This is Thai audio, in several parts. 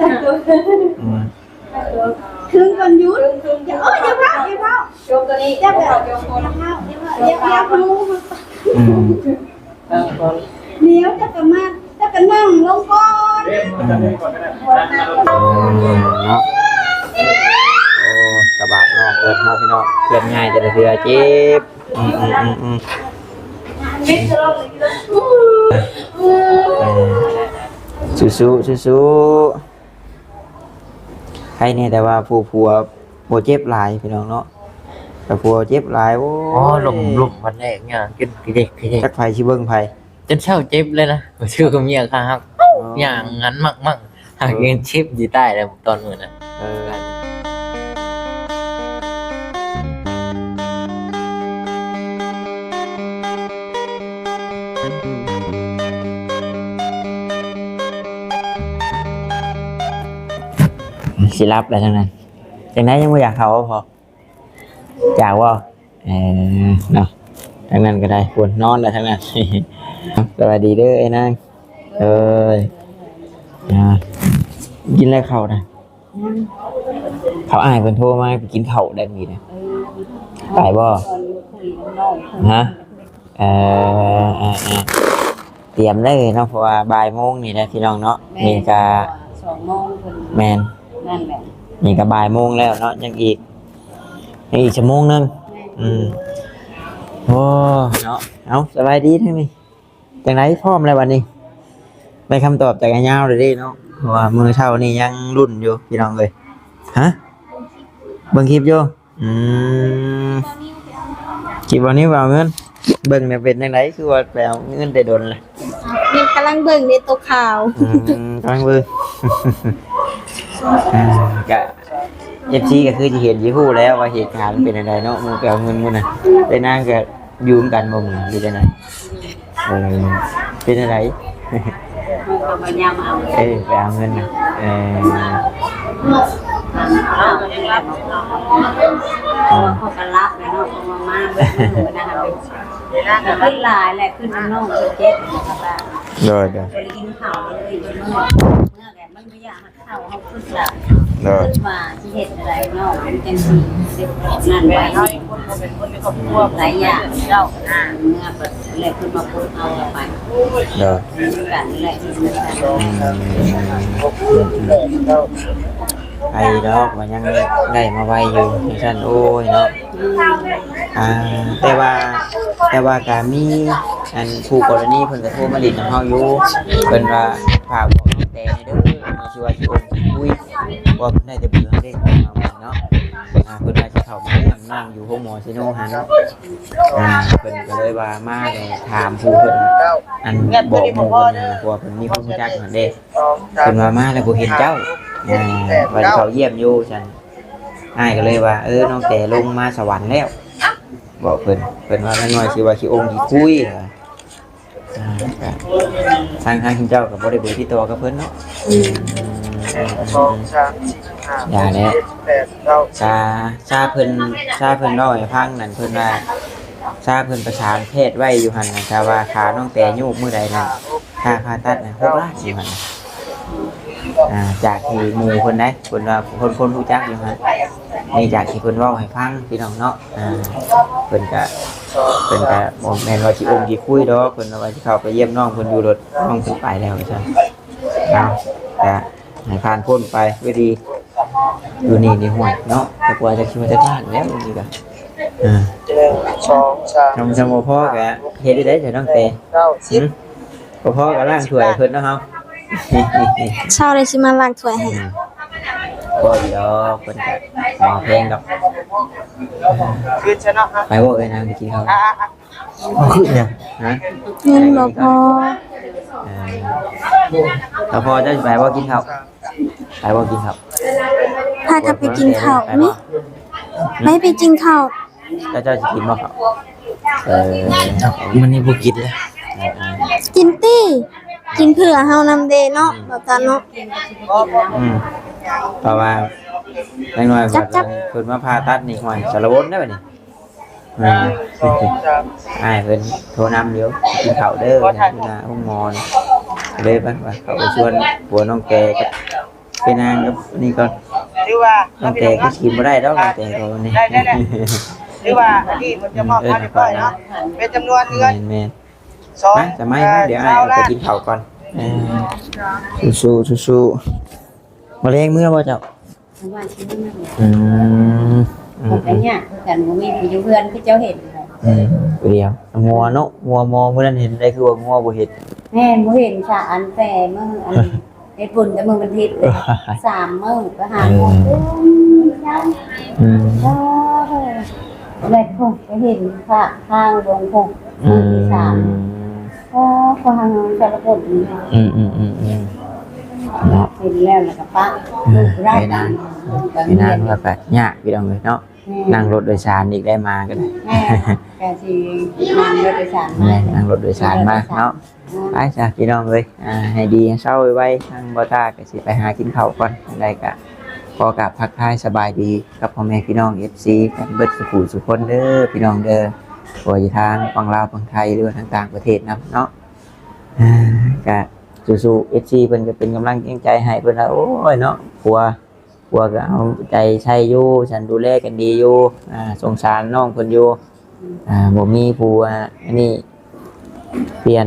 อืมคืนวันยุดอย่าเอ้ยอย่าเผาอย่าเผาโยกตัวนี้อย่าเผาโยกคนอย่าเผาอย่าเผาอย่าเผาอืมเออคนเดี๋ยวจะกลับมาจะกลับนั่งลงก่อนเนาะโอ้กระบะน้องเกิดน้องพี่น้องเกิดง่ายแต่ละเทือเจ็บอืมอืมอืมอืมเออสู้สู้สู้สู้ ใครเนี่ยแต่ว่าผู้ผัวโบเจ็บหลายพี่น้องเนาะแต่ผัวเจ็บหลายโอ้อ๋อหลุมหลุมวันแรกเนี่ยกินกินเด็กกินเด็กจักไผชิเบิ้งไผจนเช่าเจ็บเลยนะชื่อกับเมียครับอย่างนั้นมากมากหากยังชิปอยู่ใต้เลยตอนมือนะเออ สิรับอะไรทั้งนั้นจังนั้นยังไม่อยากเขาพออยากว่าเออเนาะทั้งนั้นก็ได้ควรนอนแล้วทั้งนั้นสวัสดีเด้อไอ้นางเอ้ยอ่ากินอะไรเข้าวนะเขาอายเพิ่นโทรมาไปกินข้าวได้มีนะไปบ่ฮะเออเออเออเตรียมได้เลยเนาะเพราะว่าบ่ายโมงนี่นะพี่น้องเนาะนี่ก็สองโมงคนแมน นั่นแหละนี่ก็บ่ายโมงแล้วเนาะยังอีกยังอีกชั่วโมงหนึงอืมโอ้เนาะเอาสบายดีทั้งนี้จังไรพร้อมแล้ววันนี้ได้คำตอบจากไอ้ยาวเลยเดิเนาะเพราะว่ามือเท่านี่ยังรุ่นอยู่พี่น้องเลยฮะเบิ่งคลิปอยู่อืมคลิปวันนี้ว่าเอาเงินเบิ่งเนี่ยเป็นจังไรคือว่าไปเอาเงินได้โดนเลยมีกำลังเบิ่งในตัวข่าวอืมกำลังเบิ่ง อ่ากะเอฟซีก็คือจะเห็นยี่หู้แล้วว่าเหตุการณ์มันเป็นอะไรเนาะมึงไปเอาเงินมึงน่ะได้นั่งก็อยืมกันบ่มึงอยู่จังไดเออเป็นอะไรมันก็พยายามเอาเออไปเอาเงินน่ะเออเอาไปรับเขาเขาก็รับเลยเนาะเขามามาเบิ่งมือนะคะเป็นขึ้นหลายแหละขึ้นน้องเจ็บนะคะโดยโดย ไปกินข้าวเลยจนเมื่อเมันไม่อยากมาเข้าเขาขึ้นหลังโดยขึ้นมาที่เห็ดอะไรเนาะเป็นจังสีเด็กนั่นไปเขาคนเป็นคนในครอบครัวหลายอย่างเล่าอ่าเมื่อแบบแหละขึ้นมาพูดเอาไปโดยกันแหละไอ้ดอกมันยังได้มาไวอยู่จังซั่นโอ้ยเนาะอ่าแต่ว่าแต่ว่าก็มีอันผู้กรณีเพิ่นก็โทรมาลิ้นกับเฮาอยู่เพิ่นว่าฝากบอก แต่เด้อมีชื่อว่าสิโอนสิคุยว่าเพิ่นได้แต่เบื่อเด้มาใหม่เนาะอ่าเพิ่นว่าสิเข้ามาเยี่ยมนั่งอยู่ห้องหมอซิโนหันอ่าเพิ่นก็เลยว่ามาเลยถามผู้เพิ่นอันบอกหมู่เพิ่นนะเพราะว่าเพิ่นมีคนรู้จักนั่นเด้เพิ่นว่ามาแล้วบ่เห็นเจ้าอ่าว่าสิเขาเยี่ยมอยู่ฉันอ้ายก็เลยว่า เออน้องแต่ลงมาสวรรค์แล้วบอกเพิ่นเพิ่นว่าน้อยสิว่าสิองค์สิคุยเหร ออ่าก็ทางทางคุณเจ้าก็บ่ได้เบอร์ที่ตัวกับเพิ่นเนาะอืมอืมอืมสองอืมสามสี่ห้าอย่าแล้วแปดเก้าชาชาเพิ่นชาเพิ่นเล่าให้ฟังนั่นเพิ่นว่าชาเพิ่นประชานเพศไว้อยู่หั่นน่ะชาว่าขาน้องแต่ยูกมื้อใดนั่นค่าผ่าตัดน่ะ6ล้านอยู่หั่นน่ะอ่าจากที่หมู่เพิ่นได้เพิ่นว่าคนคนรู้จักอยู่หั่นนี่จากที่เพิ่นเว้าให้ฟังพี่น้องเนาะอ่าเพิ่นก็ เพิ่นก็บ่แม่นว่าสิอมสิคุยดอกเพิ่นว่าสิเข้าไปเยี่ยมน้องเพิ่นอยู่รถน้องเพิ่นไปแล้วใช่เอาก็ให้ผ่านพ้นไปด้วยดีอยู่นี่นี่ห่วยเนาะแต่กว่าจะคิดว่าจะผ่านแล้วนี่ก็อ่าหนึ่งสองสามทำสมบ่พ่อก็เฮ็ดได้ได้แต่น้องเตเก้าสิหึบบ่พ่อก็ล้างถ้วยเพิ่นเนาะเฮาเช้าเลยสิมาล้างถ้วยให้ อืมบ่ดีดอกเพิ่นก็บ่เพลงดอกคืนชนะฮะไปบ่เอ้ยนางไปกินข้าวอ่าอ่าบ่ขึ้นเนี่ยฮะเงินบ่พอเออแล้วพอจะไปบ่กินข้าวไปบ่กินข้าวพากันไปกินข้าวไหมไม่ไปกินข้าวเจ้าเจ้าจะกินบ่ครับเออมันนี่บุกินเลยกินตี้กินเผื่อเฮานำเดเนาะแบบตาเนาะอืม เพราะว่าแรงน้อยจับจับ เพิ่นมาผ่าตัดนี่ห่วยสารวนได้ป่ะนี่อืมสองสามอ้ายเพิ่นโทรนำเดี๋ยวกินข้าวเด้ออยู่หน้าห้องหมอนเลยไปว่าเขาไปชวนผัวน้องแกกับเป็นนางกับนี่ก่อนหรือว่าตั้งแต่ก็กินบ่ได้ดอกตั้งแต่ก็วันนี้ได้ได้ได้หรือว่าอันนี้มันจะมอบค่าเรียบร้อยเนาะเป็นจำนวนเงินแม่นสองๆนะจะไม่นะเดี๋ยวอ้ายเอาไปกินข้าวก่อนเออสู้ๆสู้ๆ มาเลี้ยงเมื่อบ่เจ้าเพราะว่าชีวิตมันอืมอืมัมนเป็นเนี่ยคือกันบ่มีผู้อยู่เพื่อนคือเจ้าเห็นเลยอืมเดียวงัวเนาะงัวมอเมื่อนั้นเห็นได้คือว่างัวบ่เห็นแม่นบ่เห็นชาอันแต่มื้ออันเฮ็ดบุญแต่มื้อวันอาทิตย์เลยสามมื้อก็หาหมดอืมโอ้โหแบบพวกไปเห็นพระข้างดวงพงอืมือที่สามมโอ้ฟังสารพัดนี่อืมอืมอืมอืม เนาะเห็นแล้วแล้วก็ปะลูกรักกันไม่นานว่าแบบยากพี่น้องเลยเนาะนั่งรถโดยสารอีกได้มาก็ได้แม่แกสินางรถโดยสารมาแม่นั่งรถโดยสารมาเนาะไปจ้ะพี่น้องเลยอ่าให้ดีให้เศร้าไว้ๆทางบ่ตาก็สิไปหากินข้าวก่อนได้กะพอกับพักทายสบายดีกับพ่อแม่พี่น้อง FC กันเบิดสุขุสุขคนเด้อพี่น้องเด้อบ่ว่าอยู่ทางฝั่งลาวฝั่งไทยหรือว่าทางต่างประเทศนํเนาะอ่ากะ สู้ๆ FC เพิ่นก็เป็นกำลังใจให้เพิ่นว่าโอ้ยเนาะผัวผัวก็เอาใจใช้อยู่ฉันดูแลกันดีอยู่อ่าสงสารน้องเพิ่นอยู่อ่าบ่มีผัวอันนี้เปลี่ยน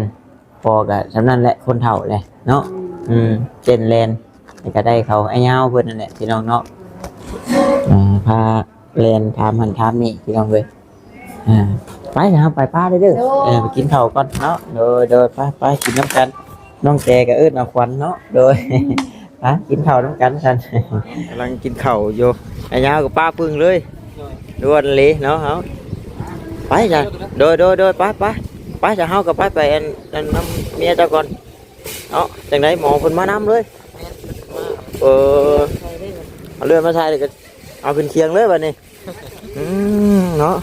พอกับสำนั้นแหละคนเฒ่าเลยเนาะอืมเจนแลนแล้วก็ได้เขาไอ้เงาเพื่อนนั่นแหละพี่น้องเนาะอ่าพาแลนทามหันทามนี่พี่น้องเลยอ่าไปนะครับไปป้าได้เด้อเออไปกินข้าวก่อนเนาะโดยโดยไปไปกินน้ำกัน น้องแกกับเอิ้นเอาควันเนาะโดยไปกินข้าวน้ำกันกันกำลังกินข้าวอยู่ไอ้เงากับป้าปึ้งเลยดวนเลยเนาะเฮาไปจ้ะโดยโดยโดยไปไปไปจะเฮากับไปไปอันอันน้ำเมียเจ้าก่อนเนาะจังไดหมอเพิ่นมานำเลยเออเอาเลื่อนมาใช้เลยก็เอาขึ้นเคียงเลยบัดนี้อืมเนาะ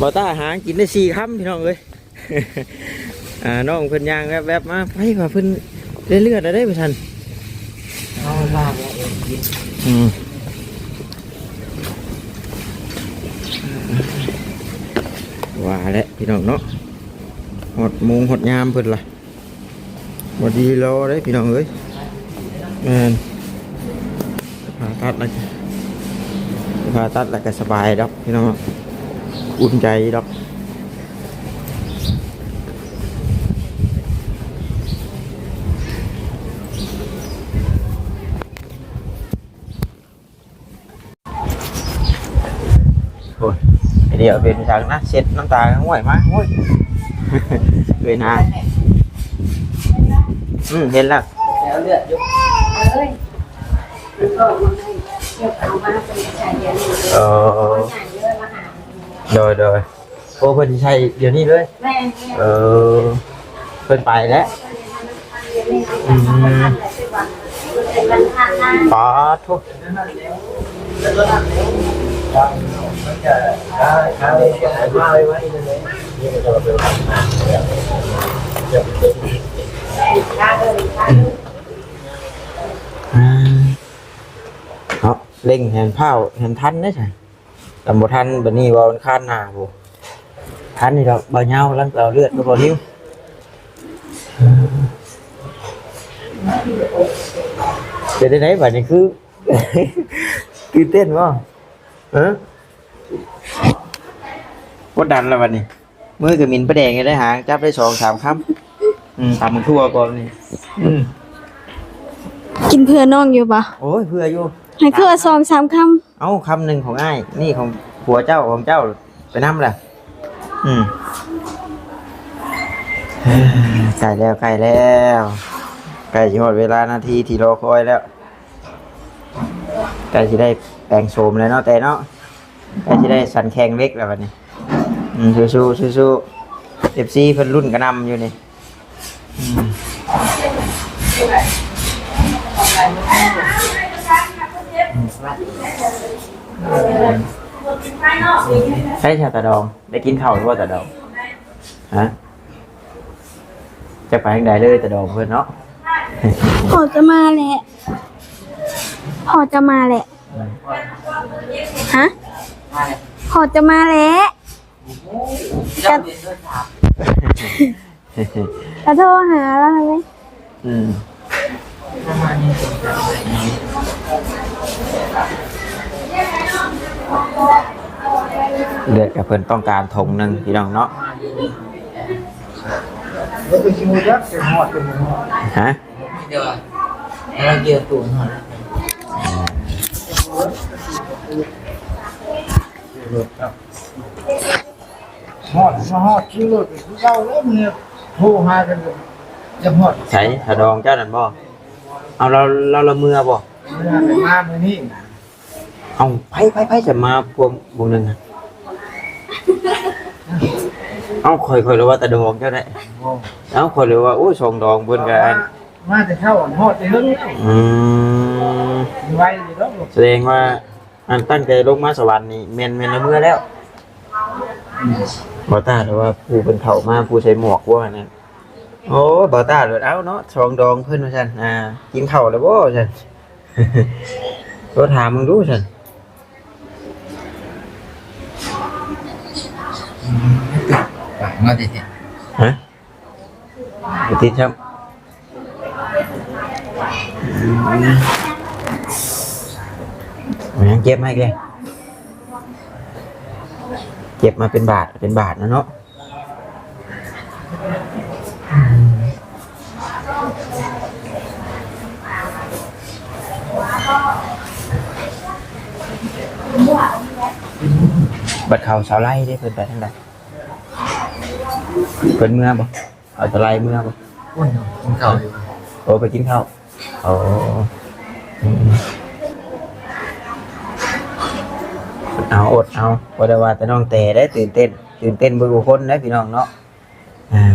บ่ตาหากินได้สี่คำพี่น้องเอ้ย อ่าน้องเพิ่นย่างแวบๆมาไปว่าเพิ่นได้เลือดได้ไปทันเอาล่างเนี่ยเองกินอืมว่าแล้วพี่น้องเนาะหดมุงหดยามเพิ่นล่ะบ่ดีรอเด้พี่น้องเอ้ยแม่นผ่าตัดแล้วผ่าตัดแล้วก็สบายดอกพี่น้องอุ่นใจดอก ดี๋ยวเป็นทางนะเช็ดน้ำตาห่วยมาห่วยเคยนานอืมเห็นแล้วแล้วเลือดยุบเอ้ยก็มาให้เก็บเอามาเป็นชายเดียวนี่เออใหญ่เยอะมาหาโดยโดยโอ้เพิ่นสิใช่เดี๋ยวนี้เลยแม่เออเพิ่นไปแล้วอืมเป็นวันทานหน้าปาทุก เอาเล่งแหนเผาแหนทันได้ใช่แต่บ่ทันแบบนี้ว่ามันคานหน้าบ่ทันนี่ดอกบ่เหงาลังเอาเลือดก็บ่นิ้วเดี๋ยวได้ไหนบัดนี้คือ ตื่นเต้นบ่เอ อบ่ดันแล้วบัดนี้มือกับมินประแดงไงได้หางจับได้สองสามคำอืมตามมึงทั่วก่อนนี่อืมกินเพื่อน้องอยู่ปะโอ้ยเพื่ออยู่ให้เพื่อสองสามคเอ้าคำหนึ่งของอ้ายนี่ของผัวเจ้าของเจ้าไปน้ำแหละอืมใกล้แล้วใกล้แล้วใกล้จะหมดเวลานาทีที่รอคอยแล้วใกล้จะได้แปลงโสมแล้วเนาะแต่เนาะใกล้จะได้สันแข็งเล็กแล้ววันนี้ อืมสู้สู้สู้ๆเอฟซีเพิ่นรุ่นกระนำอยู่นี่อืมใช่ชาตาดอง ได้กินข้าวหรือว่าตาดองฮะจะไปทางใดเลยตาดองเพื่อนเนาะำพอจะมาแหละพอจะมาแหละฮะพอจะมาแหละ จะจะโทรหาแล้วไหมอืมประมาณนี้เลือดกับเพิ่นต้องการทงหนึงพี่น้องเนาะแล้วเป็นชิมูยักษ์เป็นหอดเป็นหอดฮะเดี๋ยวเราเกี่ยวตัวหน่อย หอดมาหอดชิวรถคือเก่าแล้วมันเนี่ยโทรหากันเลยจะหอดใส่ถาดองเจ้านั่นบ่เอาเราเราละเมือบ่เมื่อไหร่มาเมื่อนี้นะเอาไผไผไผจะมาพวงวงหนึงอะเอาค่อยๆรู้ว่าแตะดองเจ้าได้โอ้เอาค่อยรู้ว่าโอ้ยสองดองเพิ่นก็อันมาแต่เข้าอ่อนหอดแต่เรื่องแล้วอืมมีไว้อยู่แล้วลูกแสดงว่าอันตั้งใจลงมาสวรรค์นี่แม่นแม่นละเมือแล้ว บ่ตาแต่ว่าผู้เป็นเข้ามาผู้ใส่หมวกว่านั่นโอ้บ่ตาเลยเอ้าเนาะสองดองเพิ่นว่าซั่นอ่า กินข้าวแล้วบ่ซั่นก็ถามมึงดูซั่นปากมาติดฮะบ่ติดครับอืมมันยังเก็บไหมแก เก็บมาเป็นบาทเป็นบาทนะเนาะบัดเขาสาวไล่ได้เพิ่นไปทางใดเพิ่นเมื่อบ่เอาสาวไล่เมื่อบ่อุ่นอุ่นเข่าอยู่โอ้ไปกินข้าวโอ้อืม เอาอดเอาบ่ได้ว่าแต่น้องแต่ได้ตื่นเต้น ตื่นเต้นเบิ่งผู้คนนะพี่น้องเนาะอ่า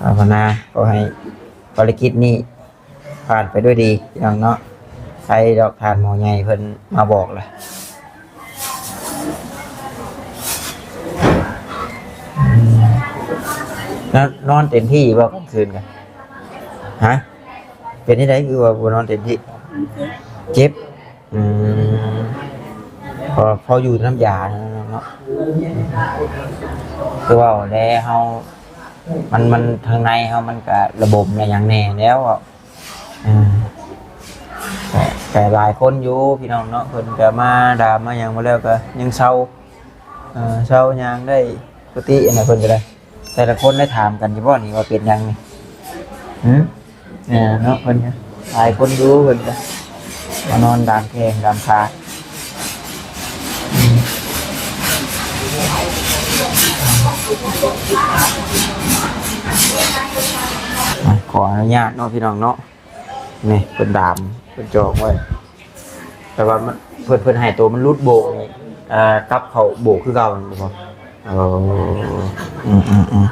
ภาวนาขอให้ภารกิจนี้ผ่านไปด้วยดีพี่น้องเนาะใครดอกทานหมอใหญ่เพิ่นมาบอกเลยแล้วนอนเต็มที่บ่กลางคืนกันฮะเป็นที่ไหนคือว่าบนอนเต็มที่ เจ็บ อืม พอพออยู่น้ำยาเนาะคือว่าแล้วเฮามันมันทางในเฮามันก็ระบบในอย่างแน่แล้วอะแต่หลายคนอยู่พี่น้องเนาะเพิ่นก็มาด่ามาหยังมาแล้วก็ยังเศร้าเศร้ายังได้ปกติอันไหนเพิ่นก็ได้แต่ละคนได้ถามกันอยู่บ่นี่ว่าเป็นยังนี่หืมเนี่ยเนาะเพิ่นเนี่ยหลายคนรู้เพิ่นก็มานอนดามแข้งดามขาอืมอะ ขออนุญาตเนาะพี่น้องเนาะนี่เพิ่นดามเพิ่นจองไว้แต่ว่ามันเพิ่นเพิ่นให้ตัวมันรุดโบกนี่เอ่อกลับเขาโบกคือเก่าแม่นบ่เอออืมอืมอืม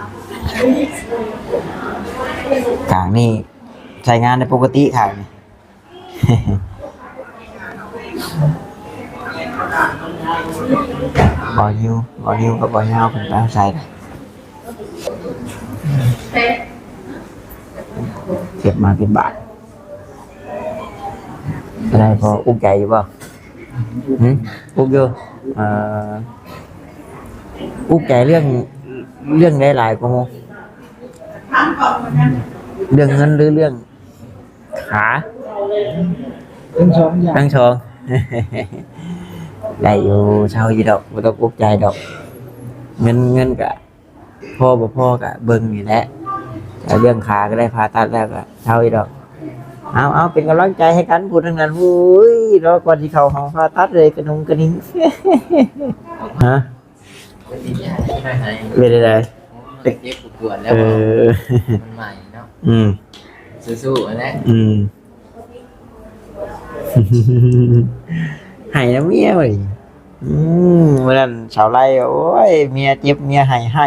กลางนี่ใช้งานในปกติค่ะนี่บอยิวบอยิวกับบอยาวเป็นแป้งใส่เลย เก็บมาเป็นบาทอะไรพออุ้มใจอยู่เปล่าหืมอุ้มอยู่เอ่ออุ้มใจเรื่องเรื่องหลายๆก็โมเรื่องเงินหรือเรื่องขาเป็นสองอย่างตั้งชองได้อยู่เช่าอยู่ดอกบ่ต้องอุกใจดอก เงินเงินกะพ่อบ่พ่อกะเบิ่งอยู่แหละ แต่เรื่องขาก็ได้ผ่าตัดแล้วก็เช่าอยู่ดอก เอาเอาเป็นกำลังใจให้กันพูดทั้งนั้นวุ้ยรอก่อนที่เขาห้องผ่าตัดเลยกระนุงกระนิ้งฮะก็ติดยาใช่ไหมไหนเป็นอะไรเจ็บปวดแล้วเออมันใหม่เนาะอืมสู้ๆนะอืมให้นะเมียเว้ยอืมเมื่อนั้นชาวไร่โอ้ย เมียเจ็บเมียให้ให้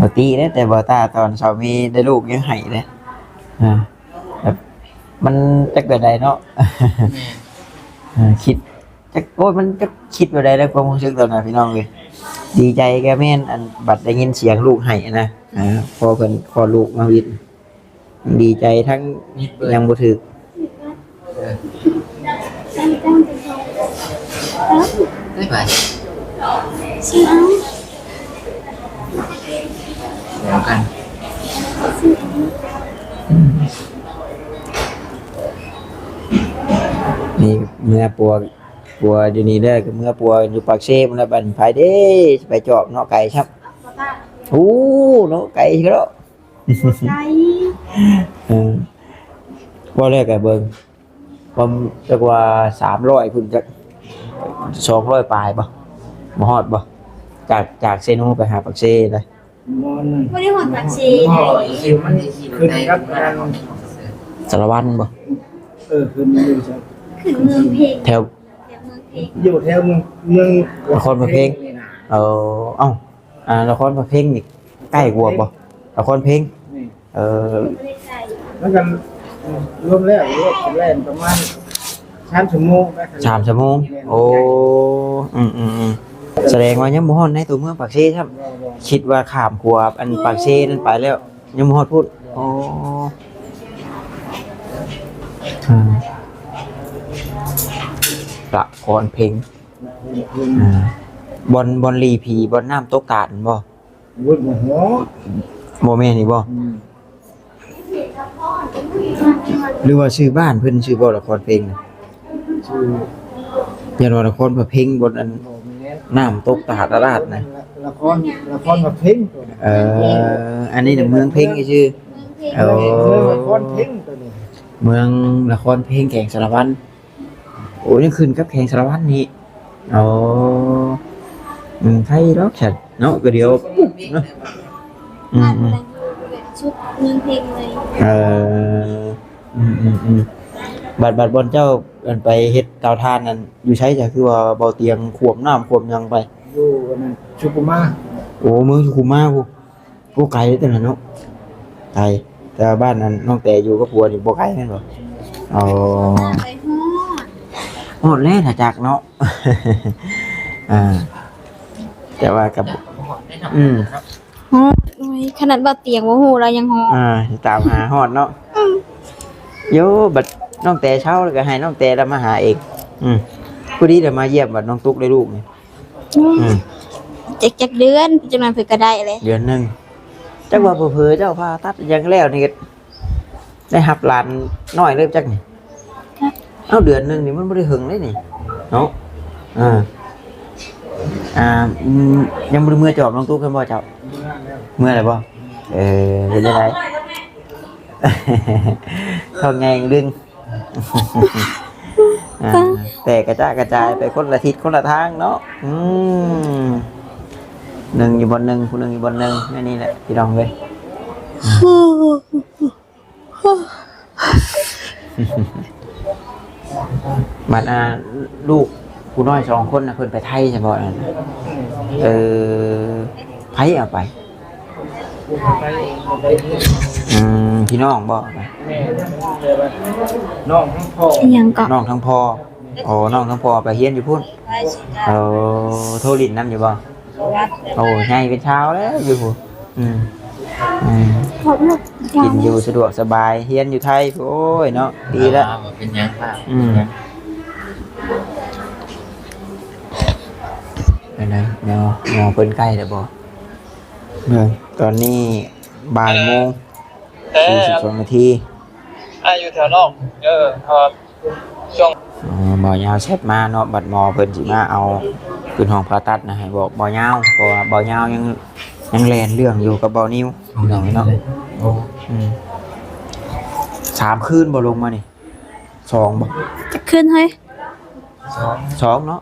บตีเด้แต่บอตาตอนสามีได้ลูกยังให้เลยอ่าแบบมันจะเกิดใดเนาะอ่าคิดจะโอ้ยมันจะคิดไปได้แล้วความรู้สึกตอนนั้นพี่น้องเลยดีใจแกแม่นอันบัดได้ยินเสียงลูกให้นะอ่าพอเพิ่นพอลูกมาวิทย์ดีใจทั้งนิดเบิร์ยังบ่ถึกได้ไป ฉันเอาเดี๋ยวกันฉันเอานี่เมื่อปัวปัวอยู่นี่เด้อก็เมื่อปัวอยู่ปากเซมันละบันไผเด้สิไปจอบเนาะไก่ครับโอ้เนาะไก่ก็แล้วใจเออว่าแรกก็เบิ่งว่าจักว่า300พุ่นจัก200ปลายบ่บ่ฮอดบ่จากจากเซโนไปหาปากเซเลยมอน ไม่ได้หอดปากชีพ่อสิมันขึ้นกับการสารวัตรบ่เออขึ้นอยู่จ้ะขึ้นเมืองเพลงแถวแถวเมืองเพลงอยู่แถวเมืองเมืองนครประเพงเออเอ้าอ่านครเพลงนี่ใกล้กว่าบ่นครเพลงนี่เออไม่ได้ใจแล้วกันรวมแล้วรวมกันแล่นประมาณ3ชั่วโมงนะสามชั่วโมงโอ้อืมอืมอืม แสดงว่ายังบ่ฮอดในตัวเมืองปากเซครับ คิดว่าข้ามขัวอันปากเซนั่นไปแล้ว ยังบ่ฮอดพูดโอ้อืมละครเพลงอ่าบอลบอลลีพีบอลน้ำตกกาดบ่วุ้นหัวบ่แม่นนี่บ่หรือว่าชื่อบ้านเพิ่นชื่อบ่ละครเพลงน่ะชื่ออย่าว่าละครเพลงบนอันโมเม นต์น้ำตกตาดราดนะละครละครแบบเพ่งตัวนี้เออ อันนี้น่ะเมืองเพลงชื่อเมืองเพลงโอ้เรื่องละครเพ่งตัวนี้เมืองละครเพลงแข่งสารวัตรโอ้ยังขึ้นกับแข่งสารวัตรนี่โอ้อืมไทยดอกฉันเนาะก็เดี๋ยวปุ๊บเนาะอืบ้ามนอืมแต่งแบบชุดเมืองเพลงเลย เอออืมอืมอืมบัดบัดบอลเจ้า อันไปเฮ็ดเตาทานนั่นอยู่ใช้จ้ะคือว่าเบาเตียงขวมน้ำขวมหยังไป อยู่กันนั้นชุกุมาโอ้เมืองสุขุมมากูกูไกลแต่นั้นเนาะไกลแต่ว่าบ้านนั้นน้องแต่อยู่ก็ผัวนี่บ่ไกลแม่นบ่อ๋อไปฮอดหมดแล้วถ้าจักเนาะ อ่า แต่ว่ากับ อืม ฮอดโอ้ยขนาดบ่เตียงบ่ฮู้เรายังฮอด อ่าสิตามหาฮอดเนาะโยบัด น้องแต่เช้าแล้วก็ให้น้องแต่แล้วมาหาเองอืมผู้ดีเดี๋ยวมาเยี่ยมบัดน้องตุ๊กได้ลูกนี่อืมจักจักเดือนจังนั้นเพิ่นก็ได้เลยเดือนหนึงจักว่าเผลอๆเจ้าพาตัดอยังแล้วนี่ก็ได้หับหลานน้อยเริ่มจักนี่เอ้าเดือนหนึงนี่มันบ่ได้หึงเลยนี่เนาะอ่าอ่าอืมยังบ่ได้เมื่อจอบน้องตุ๊กกันบ่เจ้าเมื่อไหร่บ่เออเป็นยังไงทองแงงดึง อ่าแต่กระจายกระจายไปคนละทิศคนละทางเนาะอืมหนึ่งอยู่บนหนึ่งผู้หนึ่งอยู่บนหนึ่งแค่นี้แหละพี่น้องเลยมันอาลูกผู้น้อยสองคนนะเพิ่นไปไทยใช่บ่นั่นน่ะเออไผเอาไปไปไปอืม พี่น้องบอกไปแม่น้องทั้งพ่ออิหยังก็น้องทั้งพ่อโอ้น้องทั้งพ่อไปเฮียนอยู่พุ่นโอ้โทรลินน้ำอยู่บ่โอ้ใหญ่เป็นเช้าแล้วอยู่พุ่นอืมอืมขอบลูกกินอยู่สะดวกสบายเฮียนอยู่ไทยโอ้ยเนาะดีแล้วบ่เป็นหยังค่ะอืมไปไหนแมวแมวเพิ่นใกล้แล้วบ่เมืองตอนนี้บ่ายโมง เอสี่อสิบสองนาทีอาอยู่แถวนอก เออพอช่วงอ๋อบ่ยาวเช็ดมาเนาะบัดหมอเพิ่นสิมาเอาขึ้นห้องผ่าตัดนะให้บอกบ่ยาวเพราะว่าบ่ยาวยังยังแลนเรื่องอยู่กับบ่นิ้วพี่น้องเนาะโอ้อืมสามคืนบ่ลงมานี่สองบ่จะขึ้นเฮ้ยสองสองเนาะ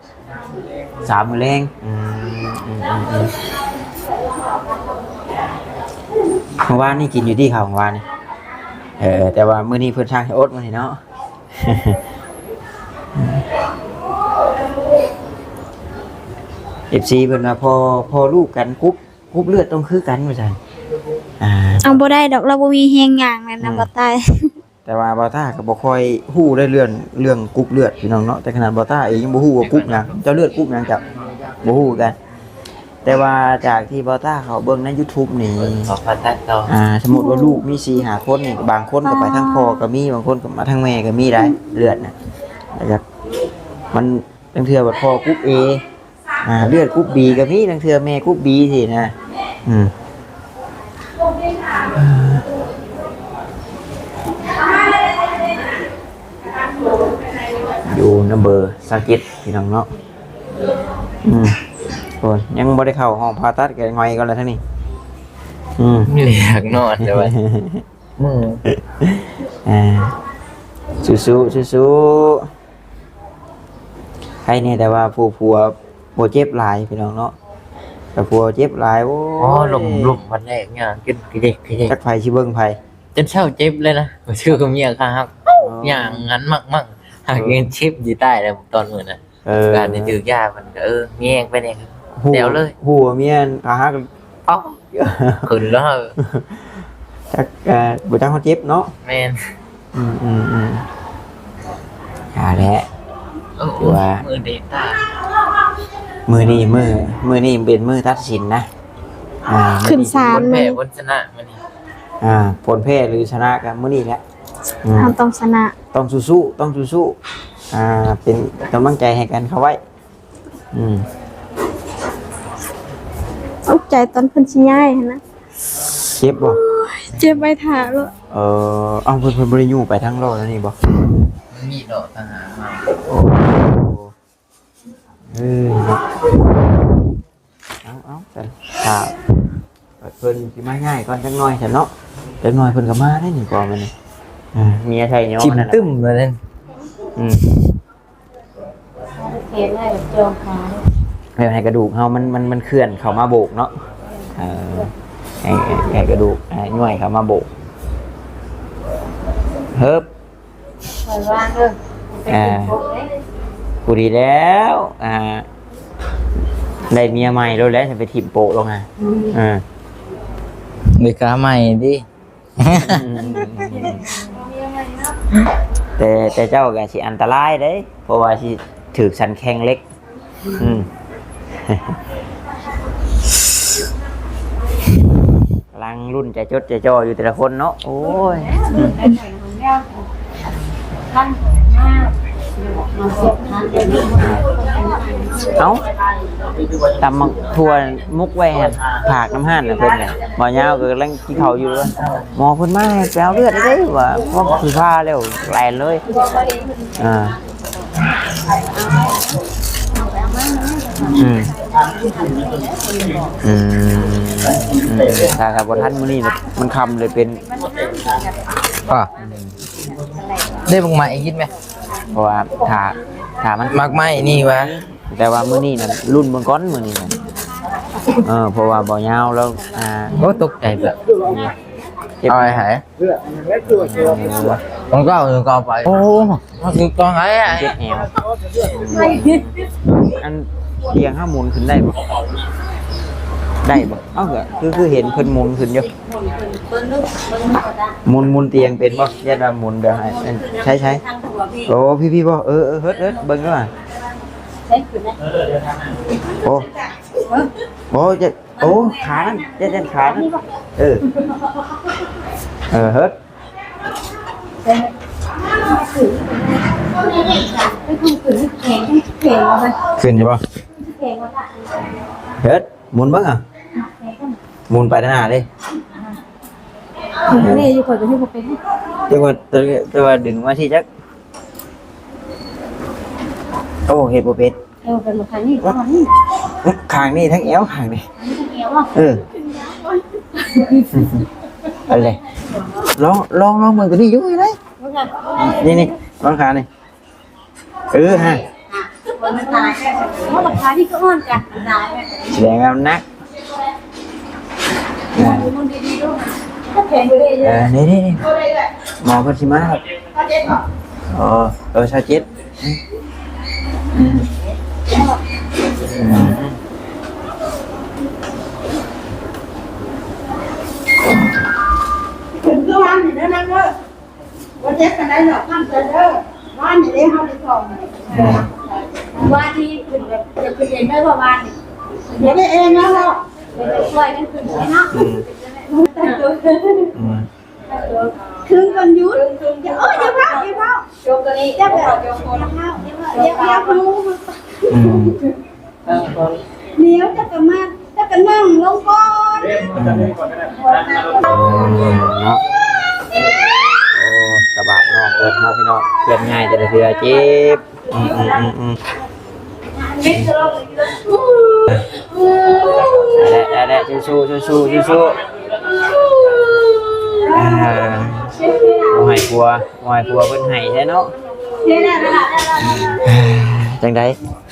สามมื้อแรงอืมอืมอืมอืม เมื่อวานนี่กินอยู่ที่เขาเมื่อวานนี่เออแต่ว่ามื้อนี้เพิ่นช่างให้อดมานี่เนาะเอฟซีเพิ่นว่าพอพอลูกกันกรุ๊ปกรุ๊ปเลือดต้องคือกันว่าซั่นอ่าเอาบ่ได้ดอกเราบ่มีแฮงหยังนั่นนะบ่ตายแต่ว่าบอต้าก็บ่ค่อยฮู้ได้เรื่องเรื่องกรุ๊ปเลือดพี่น้องเนาะแต่ขนาดบอต้าเองยังบ่ฮู้ว่ากรุ๊ปหยังเจ้าเลือดกรุ๊ปหยังจับบ่ฮู้กัน แต่ว่าจากที่บอต้าเขาเบิ่งใน y o u t u b นี่ออกมาตัดต่ออ่าสมมติว่าลูกมีสีหาคนนี่บางคนก็ไปทางพ่อก็มีบางคนก็มาทางแม่ก็มีได้เลือดนะนะครับมันนางเทือบัดพ่อกรุ๊ปเออ่าเลือดกรุ๊ปบีก็มีตั้งเทือแม่กรุ๊ปบีสินะอืมอยู่นัมเบอร์สากิตที่น้องเนาะอืม โอ้ยยังบ่ได้เข้าห้องผ่าตัดกันงอยกันแล้วทั้งนี้อืมไม่อยากนอนเลยว่ะมืออ่าสู้สู้สู้สู้ๆใครเนี่ยแต่ว่าผู้ผัวผัวเจ็บหลายพี่น้องเนาะแต่ผัวเจ็บหลายโอ้ยอ๋อลมลมวันแรกเนี่ยกินกินเด็กกินเด็กจักไผสิเบิ่งไผจนเช่าเจ็บเลยนะมาชื่อกับเมียข้างครับอย่างนั้นมากมากๆหากยังชิปอยู่ใต้เลยตอนมือน่ะเออการจะถือยามันก็เออแง่งไปเนี่ย หัวเดี๋ยวเลย หัวเมียนขาหักเอ้าขึ้นแล้วจักเอ่อบ่จักเขาเจ็บเนาะแมนอืมอืมอืมอย่าแหละ โอ้โหว่า มือเด็กตามือนี่มือมือนี่เป็นมือตัดสินนะอ่าขึ้นศาคลนเลแพ้ยคนชนะมันนี่อ่าผลแพ้หรือชนะกันมือนี่แหละอืม ทำต้องชนะ ต้องสู้ๆต้องสู้ๆอ่า เป็นกำลังใจให้กันเขาไว้ อืมตก ใจตอนเพิ่นสิย้ายหั้นนะเจ็บบ่เจ็บใบถาเลยเออเอาเพิ่นเพิ่นบ่ได้อยู่ไปทั้งโลกแล้วนี่บ่มันมีดอกทหารมาโอ้เออเนาะเอาเอาแต่ถ้าเพิ่นสิมาง่ายก่อนจักหน่อยซั่นเนาะจักหน่อยเพิ่นก็มาได้นี่ก่อนมันนี่อ่าเมียไทยย้อจิ้มนั่นน่ะตึ้มเลยนั่นอืมเห็นเลยโจมขาแบบให้กระดูกเฮามันมันมันเคลื่อนเข้ามาโบกเนาะ เออให้ให้ให้กระดูกให้ย่อยเข้ามาโบกเฮิบคอยว่างเด้อเป็นพวกเล็กกูดีแล้ว อ่า ได้เมียใหม่แล้วแล้วจะไปถิ่มโปะลงอะอ่า เด็กาใหม่ดิ แต่แต่เจ้าก็สิอันตรายเด้ เพราะว่าสิถือสันแข้งเล็ก อืม กำ ลังรุ่นใจจดใจจ่ออยู่แต่ละคนเนาะโอ้ยเอาตำมักทัวมุกแหวนผากน้ำห่านนะเพิ่อนเนี่ยบ่ยาวก็กำลังกินข้าอยู่เลยหมอเพิ่นมาแปลเลือดได้ว่าว่าคือผ้าแล้วแลนเลยอ่า อืมอืมอืมถ้าครับบ่ทันมื้อนี้น่มันคำเลยเป็นป่ะได้บังไหมคิดไหมเพราะว่าถ้าถ้ามันมักไหมนี่วะแต่ว่ามื้อนี้น่ะรุ่นเบิ่งก้อนมื้อนี้น่ะเออเพราะว่าบ่ยาวแล้วอ่าโอ้ตกใจแบบเจ็บเอาไอ้หายมันก็เอาเงินก็เอไปโอ้มันคือกองไอ้อะเจ็บแอวอัน เตียงห้าหมุนขึ้นได้บ่ได้บ่เอ้าก็คือคือเห็นเพิ่นหมุนขึ้นอยู่หมุนหมุนเตียงเป็นบ่ยัดว่าหมุนเดี๋ยวให้ใช้ใช้โอ้พี่พี่บ่เออเออเฮ็ดเฮ็ดเบิ่งด้วยว่าใช้ขึ้นโอ้โอ้จะโอ้ขานั่นจะจะขานั่นเออเออเฮ็ดขึ้นใช่ป่ะ เอาไปเฮ็ดหมุนเบิ่งอะหมุนไปทางหน้าดินี่อยู่คนจะที่ผมเป็นจังว่าจังว่าดึงมาสิจักโอ้เฮ็ดบ่เป็นเออเป็นมาทางนี้ก็ทางนี้ข้างนี้ทั้งเอวข้างนี้เอวอะเอออะไรลองลองลองเหมือนตัวนี้อยู่ไหนว่าไงนี่นี่ลองขานี่เออฮะ มันตายเพราะราคาที่ก็อ่อนกันตายแสดงว่ามันนักมันดีๆด้วยก็แข็งเลยเออนี่นี่นี่หมอเพัชิมาครับเออเออชาเจ็ดอืมอืมถึงก็วันนี้นะเด้อวันเจ็บกันได้หรอกข้ามเจอเด้อ วันนี้ได้เฮาได้สองว่าที่ขึ้นแบบจะเป็นเองได้ประมาณเดี๋ยวได้เองนะเนาะเป็นช่วยกันขึ้นเนาะอืมคืนกันยุดอย่าเอ้ยอย่าพักอย่าพักโจมตัวนี้อย่าแบบอย่าพักอย่าอย่าพักอืมเดี๋ยวจะกลับมาจะกลับนั่งลงก่อนเนาะโอนอกเลยพิ่นเนาพี่น้องเปลี่ยนง่ายแต่ละเทื่อเจ็บอืมอืมอืมอืมได้ได้ได้สู้สู้สู้สู้สู้อ่าบ่ให้กลัวบ่ให้กลัวเพิ่นให้แท้เนาะจังได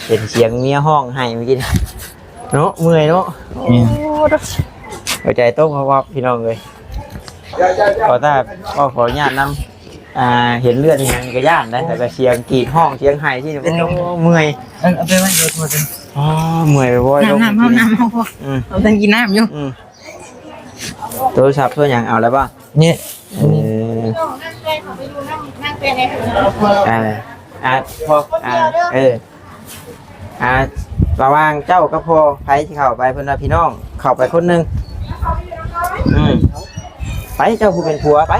เห็นเสียงเมียห้องให้เมื่อกี้เนาะเมื่อยเนาะหัวใจตกเพราะว่าพี่น้องเลยขอถ้าก็ขออนุญาตนำ อ่าเห็นเลือดอย่างนี้ก็ย่านได้แต่ก็เสียงกรีดห้องเสียงไห้ที่โอ้เมื่อยเอาไปไว้เดี๋ยวโทรกันอ๋อเมื่อยไปบ่อยลงน้ำน้ำน้ำน้ำเอาพออืมเอาตั้งกินน้ำอยู่อืมโทรศัพท์ตัวอย่างเอาแล้วป่ะเนี่ยเอออ่าอ่าพออ่าเอออ่าระหว่างเจ้ากับพ่อไผที่เข้าไปเพิ่นว่าพี่น้อง เข้าไปคนหนึงอืมไปเจ้าผู้เป็นผัวไป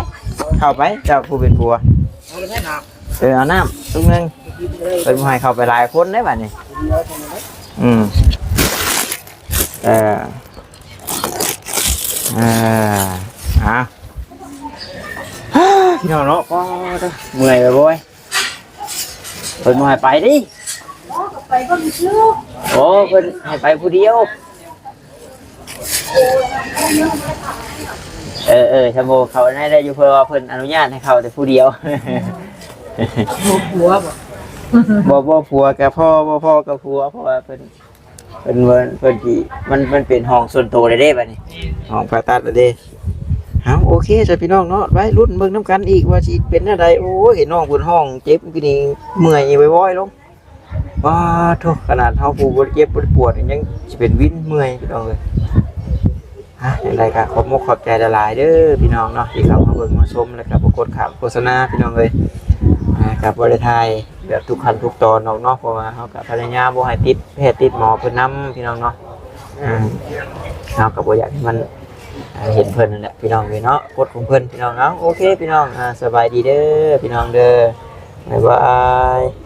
เข้าไปเจ้าผู้เป็นผัวเออเอาน้ำตุ้งหนึงเป็นผู้ให้เข้าไปหลายคนได้ป่ะนี่อืมเออเอออะพี่น้องเนาะก็เมื่อยไปบ่อยเพิ่นบ่ให้ไปดิโอ้เพิ่นให้ไปผู้เดียว เออเออชมโมเขาได้ได้อยู่เพื่อว่าเพิ่นอนุญาตให้เขาแต่ผู้เดียวหัวบ่บ่บ่ผัวกับพ่อบ่พ่อกับผัวเพราะว่าเพิ่นเพิ่นเพิ่นเพิ่นสิมันมันเป็นห้องส่วนตัวเลยเด้บัดนี้ห้องผ่าตัดเลยเด้เอาโอเคจ้ะพี่น้องเนาะไว้รุ่นเบิ่งนํกันอีกว่าสิเป็นอะไรโอ้ยเห็นน้องบนห้องเจ็บพี่นี่เมื่อยบ่อยๆลงว้าโธ่ขนาดเฮาผู้บ่เจ็บบ่ปวดยังสิเป็นวินเมื่อยพี่น้องเอ้ย ฮะอย่างไรก็ขอบมกขอบใจหลายๆเด้อพี่น้องเนาะที่เข้ามาเบิ่งมาชมแล้วก็บ่กดขับโฆษณาพี่น้องเอ้ยอ่ากับบริไทยแบบทุกขั้นทุกตอนเนาะเนาะเพราะว่าเขากับภรรยาบ่ให้ติดแพทย์ติดหมอเพิ่นนํพี่น้องเนาะอ่าเราก็บ่อยากให้มันอ่าเห็นเพิ่นนั่นแหละพี่น้องเลยเนาะกดของเพิ่นพี่น้องเนาะโอเคพี่น้องอ่าสบายดีเด้อพี่น้องเด้อบ๊ายบาย